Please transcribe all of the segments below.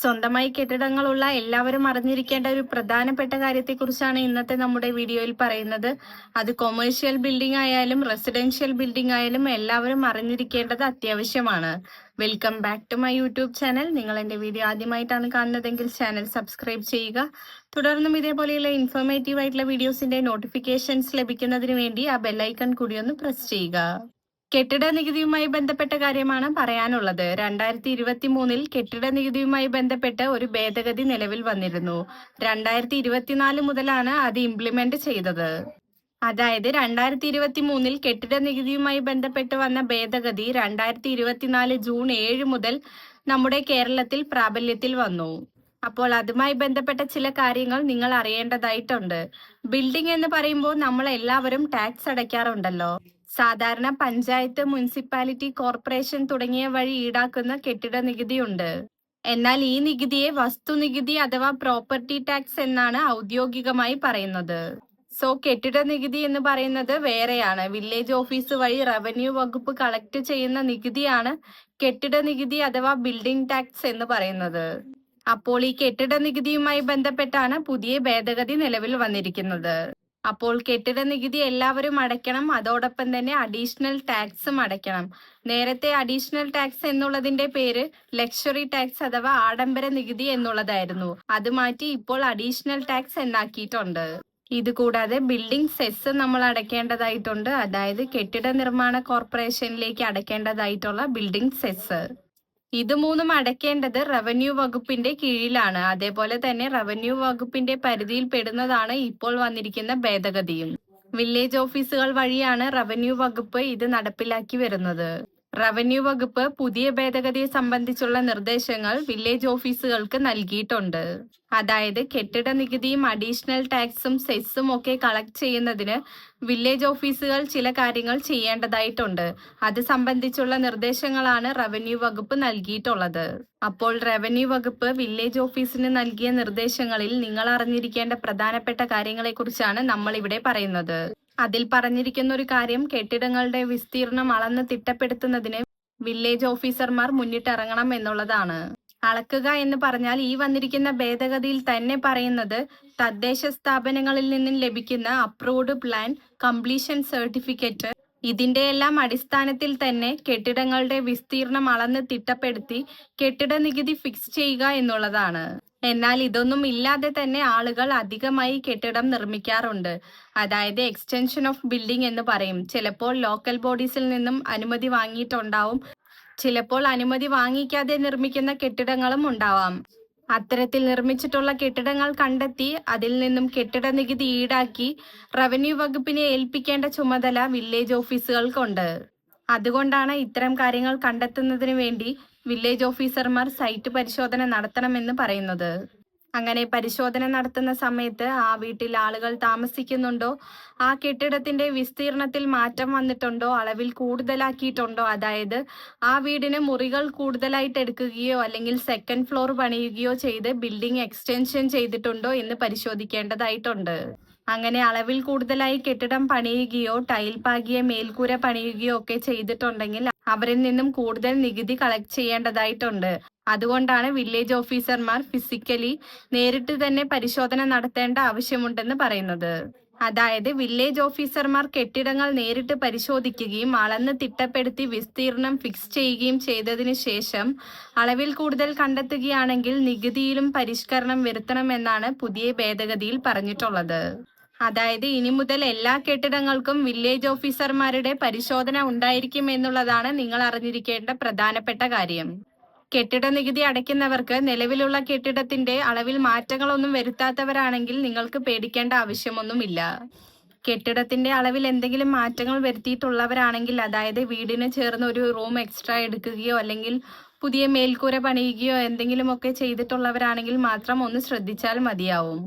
സ്വന്തമായി കെട്ടിടങ്ങളുള്ള എല്ലാവരും അറിഞ്ഞിരിക്കേണ്ട ഒരു പ്രധാനപ്പെട്ട കാര്യത്തെക്കുറിച്ചാണ് ഇന്നത്തെ നമ്മുടെ വീഡിയോയിൽ പറയുന്നത്. അത് കൊമേഴ്ഷ്യൽ ബിൽഡിംഗ് ആയാലും റെസിഡൻഷ്യൽ ബിൽഡിംഗ് ആയാലും എല്ലാവരും അറിഞ്ഞിരിക്കേണ്ടത് അത്യാവശ്യമാണ്. Welcome back to my YouTube channel നിങ്ങൾ എന്റെ വീഡിയോ ആദ്യമായിട്ടാണ് കാണുന്നതെങ്കിൽ ചാനൽ സബ്സ്ക്രൈബ് ചെയ്യുക. തുടർന്നും ഇതേപോലെയുള്ള ഇൻഫോർമേറ്റീവ് ആയിട്ടുള്ള വീഡിയോസിന്റെ നോട്ടിഫിക്കേഷൻസ് ലഭിക്കുന്നതിന് വേണ്ടി ആ ബെല്ലൈക്കൺ കൂടി ഒന്ന് പ്രസ് ചെയ്യുക. കെട്ടിട നികുതിയുമായി ബന്ധപ്പെട്ട കാര്യമാണ് പറയാനുള്ളത്. രണ്ടായിരത്തി ഇരുപത്തി മൂന്നിൽ കെട്ടിട നികുതിയുമായി ബന്ധപ്പെട്ട് ഒരു ഭേദഗതി നിലവിൽ വന്നിരുന്നു. രണ്ടായിരത്തി ഇരുപത്തിനാല് മുതലാണ് അത് ഇംപ്ലിമെന്റ് ചെയ്തത്. അതായത് രണ്ടായിരത്തി ഇരുപത്തി മൂന്നിൽ കെട്ടിട നികുതിയുമായി ബന്ധപ്പെട്ട് വന്ന ഭേദഗതി രണ്ടായിരത്തി ഇരുപത്തിനാല് ജൂൺ ഏഴ് മുതൽ നമ്മുടെ കേരളത്തിൽ പ്രാബല്യത്തിൽ വന്നു. അപ്പോൾ അതുമായി ബന്ധപ്പെട്ട ചില കാര്യങ്ങൾ നിങ്ങൾ അറിയേണ്ടതായിട്ടുണ്ട്. ബിൽഡിംഗ് എന്ന് പറയുമ്പോൾ നമ്മൾ എല്ലാവരും ടാക്സ് അടയ്ക്കാറുണ്ടല്ലോ. സാധാരണ പഞ്ചായത്ത് മുനിസിപ്പാലിറ്റി കോർപ്പറേഷൻ തുടങ്ങിയ വഴി ഈടാക്കുന്ന കെട്ടിട നികുതിയുണ്ട്. എന്നാൽ ഈ നികുതിയെ വസ്തുനികുതി അഥവാ പ്രോപ്പർട്ടി ടാക്സ് എന്നാണ് ഔദ്യോഗികമായി പറയുന്നത്. സോ കെട്ടിട നികുതി എന്ന് പറയുന്നത് വേറെയാണ്. വില്ലേജ് ഓഫീസ് വഴി റവന്യൂ വകുപ്പ് കളക്ട് ചെയ്യുന്ന നികുതിയാണ് കെട്ടിട നികുതി അഥവാ ബിൽഡിംഗ് ടാക്സ് എന്ന് പറയുന്നത്. അപ്പോൾ ഈ കെട്ടിട നികുതിയുമായി ബന്ധപ്പെട്ടാണ് പുതിയ ഭേദഗതി നിലവിൽ വന്നിരിക്കുന്നത്. അപ്പോൾ കെട്ടിട നികുതി എല്ലാവരും അടയ്ക്കണം അതോടൊപ്പം തന്നെ അഡീഷണൽ ടാക്സും അടയ്ക്കണം. നേരത്തെ അഡീഷണൽ ടാക്സ് എന്നുള്ളതിന്റെ പേര് ലക്ഷറി ടാക്സ് അഥവാ ആഡംബര നികുതി എന്നുള്ളതായിരുന്നു. അത് മാറ്റി ഇപ്പോൾ അഡീഷണൽ ടാക്സ് എന്നാക്കിയിട്ടുണ്ട്. ഇത് കൂടാതെ ബിൽഡിംഗ് സെസ് നമ്മൾ അടയ്ക്കേണ്ടതായിട്ടുണ്ട്. അതായത് കെട്ടിട നിർമ്മാണ കോർപ്പറേഷനിലേക്ക് അടയ്ക്കേണ്ടതായിട്ടുള്ള ബിൽഡിംഗ് സെസ് ഇത് മൂന്നും അടയ്ക്കേണ്ടത് റവന്യൂ വകുപ്പിന്റെ കീഴിലാണ്. അതേപോലെ തന്നെ റവന്യൂ വകുപ്പിന്റെ പരിധിയിൽ പെടുന്നതാണ് ഇപ്പോൾ വന്നിരിക്കുന്ന ഭേദഗതിയും. വില്ലേജ് ഓഫീസുകൾ വഴിയാണ് റവന്യൂ വകുപ്പ് ഇത് നടപ്പിലാക്കി വരുന്നത്. റവന്യൂ വകുപ്പ് പുതിയ ഭേദഗതിയെ സംബന്ധിച്ചുള്ള നിർദ്ദേശങ്ങൾ വില്ലേജ് ഓഫീസുകൾക്ക് നൽകിയിട്ടുണ്ട്. അതായത് കെട്ടിട നികുതിയും അഡീഷണൽ ടാക്സും സെസ്സും ഒക്കെ കളക്ട് ചെയ്യുന്നതിന് വില്ലേജ് ഓഫീസുകൾ ചില കാര്യങ്ങൾ ചെയ്യേണ്ടതായിട്ടുണ്ട്. അത് സംബന്ധിച്ചുള്ള നിർദ്ദേശങ്ങളാണ് റവന്യൂ വകുപ്പ് നൽകിയിട്ടുള്ളത്. അപ്പോൾ റവന്യൂ വകുപ്പ് വില്ലേജ് ഓഫീസിന് നൽകിയ നിർദ്ദേശങ്ങളിൽ നിങ്ങൾ അറിഞ്ഞിരിക്കേണ്ട പ്രധാനപ്പെട്ട കാര്യങ്ങളെക്കുറിച്ചാണ് നമ്മൾ ഇവിടെ പറയുന്നത്. അതിൽ പറഞ്ഞിരിക്കുന്ന ഒരു കാര്യം കെട്ടിടങ്ങളുടെ വിസ്തീർണം അളന്ന് തിട്ടപ്പെടുത്തുന്നതിന് വില്ലേജ് ഓഫീസർമാർ മുന്നിട്ടിറങ്ങണം എന്നുള്ളതാണ്. അളക്കുക എന്ന് പറഞ്ഞാൽ ഈ വന്നിരിക്കുന്ന ഭേദഗതിയിൽ തന്നെ പറയുന്നത് തദ്ദേശ സ്ഥാപനങ്ങളിൽ നിന്നും ലഭിക്കുന്ന അപ്രൂവ്ഡ് പ്ലാൻ കംപ്ലീഷൻ സർട്ടിഫിക്കറ്റ് ഇതിന്റെ എല്ലാം അടിസ്ഥാനത്തിൽ തന്നെ കെട്ടിടങ്ങളുടെ വിസ്തീർണം അളന്ന് തിട്ടപ്പെടുത്തി കെട്ടിട നികുതി ഫിക്സ് ചെയ്യുക എന്നുള്ളതാണ്. എന്നാൽ ഇതൊന്നും ഇല്ലാതെ തന്നെ ആളുകൾ അധികമായി കെട്ടിടം നിർമ്മിക്കാറുണ്ട്. അതായത് എക്സ്റ്റൻഷൻ ഓഫ് ബിൽഡിംഗ് എന്ന് പറയും. ചിലപ്പോൾ ലോക്കൽ ബോഡീസിൽ നിന്നും അനുമതി വാങ്ങിയിട്ടുണ്ടാവും. ചിലപ്പോൾ അനുമതി വാങ്ങിക്കാതെ നിർമ്മിക്കുന്ന കെട്ടിടങ്ങളും ഉണ്ടാവാം. അത്തരത്തിൽ നിർമ്മിച്ചിട്ടുള്ള കെട്ടിടങ്ങൾ കണ്ടെത്തി അതിൽ നിന്നും കെട്ടിട നികുതി ഈടാക്കി റവന്യൂ വകുപ്പിനെ ഏൽപ്പിക്കേണ്ട ചുമതല വില്ലേജ് ഓഫീസുകൾക്കുണ്ട് അതുകൊണ്ടാണ് ഇത്തരം കാര്യങ്ങൾ കണ്ടെത്തുന്നതിന് വേണ്ടി വില്ലേജ് ഓഫീസർമാർ സൈറ്റ് പരിശോധന നടത്തണമെന്ന് പറയുന്നത്. അങ്ങനെ പരിശോധന നടത്തുന്ന സമയത്ത് ആ വീട്ടിൽ ആളുകൾ താമസിക്കുന്നുണ്ടോ? ആ കെട്ടിടത്തിന്റെ വിസ്തീർണത്തിൽ മാറ്റം വന്നിട്ടുണ്ടോ? അളവിൽ കൂടുതലാക്കിയിട്ടുണ്ടോ? അതായത് ആ വീടിന് മുറികൾ കൂടുതലായിട്ട് എടുക്കുകയോ അല്ലെങ്കിൽ സെക്കൻഡ് ഫ്ലോർ പണിയുകയോ ചെയ്ത് ബിൽഡിംഗ് എക്സ്റ്റൻഷൻ ചെയ്തിട്ടുണ്ടോ എന്ന് പരിശോധിക്കേണ്ടതായിട്ടുണ്ട്. അങ്ങനെ അളവിൽ കൂടുതലായി കെട്ടിടം പണിയുകയോ ടൈൽ പാകിയ മേൽക്കൂര പണിയുകയോ ഒക്കെ ചെയ്തിട്ടുണ്ടെങ്കിൽ അവരിൽ നിന്നും കൂടുതൽ നികുതി കളക്ട് ചെയ്യേണ്ടതായിട്ടുണ്ട്. അതുകൊണ്ടാണ് വില്ലേജ് ഓഫീസർമാർ ഫിസിക്കലി നേരിട്ട് തന്നെ പരിശോധന നടത്തേണ്ട ആവശ്യമുണ്ടെന്ന് പറയുന്നത്. അതായത് വില്ലേജ് ഓഫീസർമാർ കെട്ടിടങ്ങൾ നേരിട്ട് പരിശോധിക്കുകയും അളന്ന് തിട്ടപ്പെടുത്തി വിസ്തീർണം ഫിക്സ് ചെയ്യുകയും ചെയ്തതിനു ശേഷം അളവിൽ കൂടുതൽ കണ്ടെത്തുകയാണെങ്കിൽ നികുതിയിലും പരിഷ്കരണം വരുത്തണമെന്നാണ് പുതിയ ഭേദഗതിയിൽ പറഞ്ഞിട്ടുള്ളത്. അതായത് ഇനി മുതൽ എല്ലാ കെട്ടിടങ്ങൾക്കും വില്ലേജ് ഓഫീസർമാരുടെ പരിശോധന ഉണ്ടായിരിക്കും എന്നുള്ളതാണ് നിങ്ങൾ അറിഞ്ഞിരിക്കേണ്ട പ്രധാനപ്പെട്ട കാര്യം. കെട്ടിട നികുതി അടയ്ക്കുന്നവർക്ക് നിലവിലുള്ള കെട്ടിടത്തിന്റെ അളവിൽ മാറ്റങ്ങളൊന്നും വരുത്താത്തവരാണെങ്കിൽ നിങ്ങൾക്ക് പേടിക്കേണ്ട ആവശ്യമൊന്നുമില്ല. കെട്ടിടത്തിന്റെ അളവിൽ എന്തെങ്കിലും മാറ്റങ്ങൾ വരുത്തിയിട്ടുള്ളവരാണെങ്കിൽ അതായത് വീടിന് ചേർന്ന് ഒരു റൂം എക്സ്ട്രാ എടുക്കുകയോ അല്ലെങ്കിൽ പുതിയ മേൽക്കൂര പണിയുകയോ എന്തെങ്കിലുമൊക്കെ ചെയ്തിട്ടുള്ളവരാണെങ്കിൽ മാത്രം ഒന്ന് ശ്രദ്ധിച്ചാൽ മതിയാവും.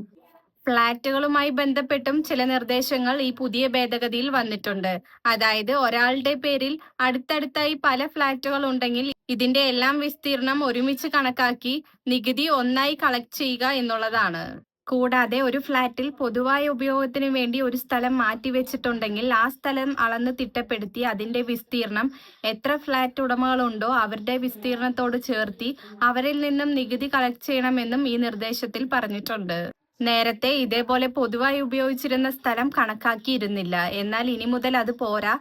ഫ്ളാറ്റുകളുമായി ബന്ധപ്പെട്ടും ചില നിർദ്ദേശങ്ങൾ ഈ പുതിയ ഭേദഗതിയിൽ വന്നിട്ടുണ്ട്. അതായത് ഒരാളുടെ പേരിൽ അടുത്തടുത്തായി പല ഫ്ളാറ്റുകൾ ഉണ്ടെങ്കിൽ ഇതിന്റെ എല്ലാം വിസ്തീർണം ഒരുമിച്ച് കണക്കാക്കി നികുതി ഒന്നായി കളക്ട് ചെയ്യുക എന്നുള്ളതാണ്. കൂടാതെ ഒരു ഫ്ളാറ്റിൽ പൊതുവായ ഉപയോഗത്തിന് വേണ്ടി ഒരു സ്ഥലം മാറ്റിവെച്ചിട്ടുണ്ടെങ്കിൽ ആ സ്ഥലം അളന്ന് തിട്ടപ്പെടുത്തി അതിന്റെ വിസ്തീർണം എത്ര ഫ്ളാറ്റ് ഉടമകളുണ്ടോ അവരുടെ വിസ്തീർണത്തോട് ചേർത്തി അവരിൽ നിന്നും നികുതി കളക്ട് ചെയ്യണമെന്നും ഈ നിർദ്ദേശത്തിൽ പറഞ്ഞിട്ടുണ്ട്. നേരത്തെ ഇതേപോലെ പൊതുവായി ഉപയോഗിച്ചിരുന്ന സ്ഥലം കണക്കാക്കിയിരുന്നില്ല. എന്നാൽ ഇനി മുതൽ അത് പോരാ.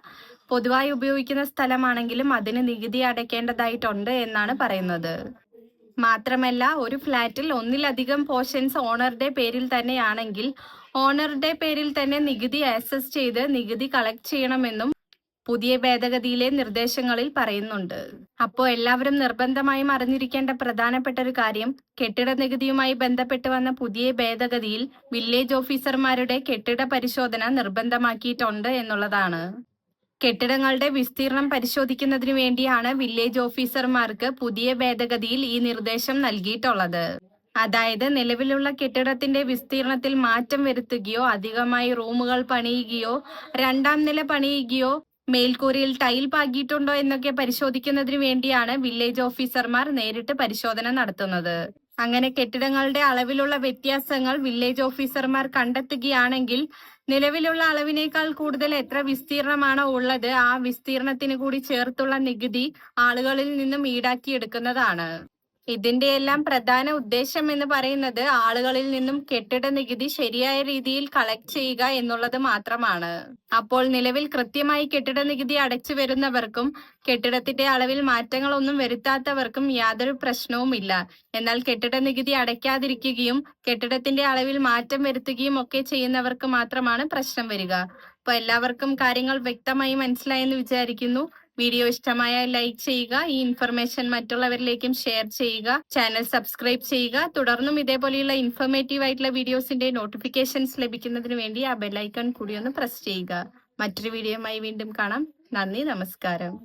പൊതുവായി ഉപയോഗിക്കുന്ന സ്ഥലമാണെങ്കിലും അതിന് നികുതി അടയ്ക്കേണ്ടതായിട്ടുണ്ട് എന്നാണ് പറയുന്നത്. മാത്രമല്ല ഒരു ഫ്ലാറ്റിൽ ഒന്നിലധികം പോർഷൻസ് ഓണറുടെ പേരിൽ തന്നെയാണെങ്കിൽ ഓണറുടെ പേരിൽ തന്നെ നികുതി ആക്സസ് ചെയ്ത് നികുതി കളക്ട് ചെയ്യണമെന്നും പുതിയ ഭേദഗതിയിലെ നിർദ്ദേശങ്ങളിൽ പറയുന്നുണ്ട്. അപ്പോൾ എല്ലാവരും നിർബന്ധമായും അറിഞ്ഞിരിക്കേണ്ട പ്രധാനപ്പെട്ട ഒരു കാര്യം കെട്ടിട നികുതിയുമായി ബന്ധപ്പെട്ട് വന്ന പുതിയ ഭേദഗതിയിൽ വില്ലേജ് ഓഫീസർമാരുടെ കെട്ടിട പരിശോധന നിർബന്ധമാക്കിയിട്ടുണ്ട് എന്നുള്ളതാണ്. കെട്ടിടങ്ങളുടെ വിസ്തീർണം പരിശോധിക്കുന്നതിനു വേണ്ടിയാണ് വില്ലേജ് ഓഫീസർമാർക്ക് പുതിയ ഭേദഗതിയിൽ ഈ നിർദ്ദേശം നൽകിയിട്ടുള്ളത്. അതായത് നിലവിലുള്ള കെട്ടിടത്തിന്റെ വിസ്തീർണത്തിൽ മാറ്റം വരുത്തുകയോ അധികമായി റൂമുകൾ പണിയുകയോ രണ്ടാം നില പണിയുകയോ മേൽക്കൂരയിൽ ടൈൽ പാകിയിട്ടുണ്ടോ എന്നൊക്കെ പരിശോധിക്കുന്നതിന് വേണ്ടിയാണ് വില്ലേജ് ഓഫീസർമാർ നേരിട്ട് പരിശോധന നടത്തുന്നത്. അങ്ങനെ കെട്ടിടങ്ങളുടെ അളവിലുള്ള വ്യത്യാസങ്ങൾ വില്ലേജ് ഓഫീസർമാർ കണ്ടെത്തുകയാണെങ്കിൽ നിലവിലുള്ള അളവിനേക്കാൾ കൂടുതൽ എത്ര വിസ്തീർണമാണോ ഉള്ളത് ആ വിസ്തീർണത്തിന് കൂടി ചേർത്തുള്ള നികുതി ആളുകളിൽ നിന്നും ഈടാക്കിയെടുക്കുന്നതാണ്. ഇതിന്റെ എല്ലാം പ്രധാന ഉദ്ദേശം എന്ന് പറയുന്നത് ആളുകളിൽ നിന്നും കെട്ടിട നികുതി ശരിയായ രീതിയിൽ കളക്ട് ചെയ്യുക എന്നുള്ളത് മാത്രമാണ്. അപ്പോൾ നിലവിൽ കൃത്യമായി കെട്ടിട നികുതി അടച്ചു വരുന്നവർക്കും കെട്ടിടത്തിന്റെ അളവിൽ മാറ്റങ്ങളൊന്നും വരുത്താത്തവർക്കും യാതൊരു പ്രശ്നവുമില്ല എന്നാൽ കെട്ടിട നികുതി അടയ്ക്കാതിരിക്കുകയും കെട്ടിടത്തിന്റെ അളവിൽ മാറ്റം വരുത്തുകയും ഒക്കെ ചെയ്യുന്നവർക്ക് മാത്രമാണ് പ്രശ്നം വരിക. അപ്പൊ എല്ലാവർക്കും കാര്യങ്ങൾ വ്യക്തമായി മനസ്സിലായെന്ന് വിചാരിക്കുന്നു. വീഡിയോ ഇഷ്ടമായ ലൈക്ക് ചെയ്യുക ഈ ഇൻഫർമേഷൻ മറ്റുള്ളവരിലേക്കും ഷെയർ ചെയ്യുക ചാനൽ സബ്സ്ക്രൈബ് ചെയ്യുക. തുടർന്നും ഇതേപോലെയുള്ള ഇൻഫോർമേറ്റീവ് ആയിട്ടുള്ള വീഡിയോസിന്റെ നോട്ടിഫിക്കേഷൻസ് ലഭിക്കുന്നതിന് വേണ്ടി ആ ബെല്ലൈക്കൺ കൂടി ഒന്ന് പ്രസ് ചെയ്യുക. മറ്റൊരു വീഡിയോയുമായി വീണ്ടും കാണാം. നന്ദി നമസ്കാരം.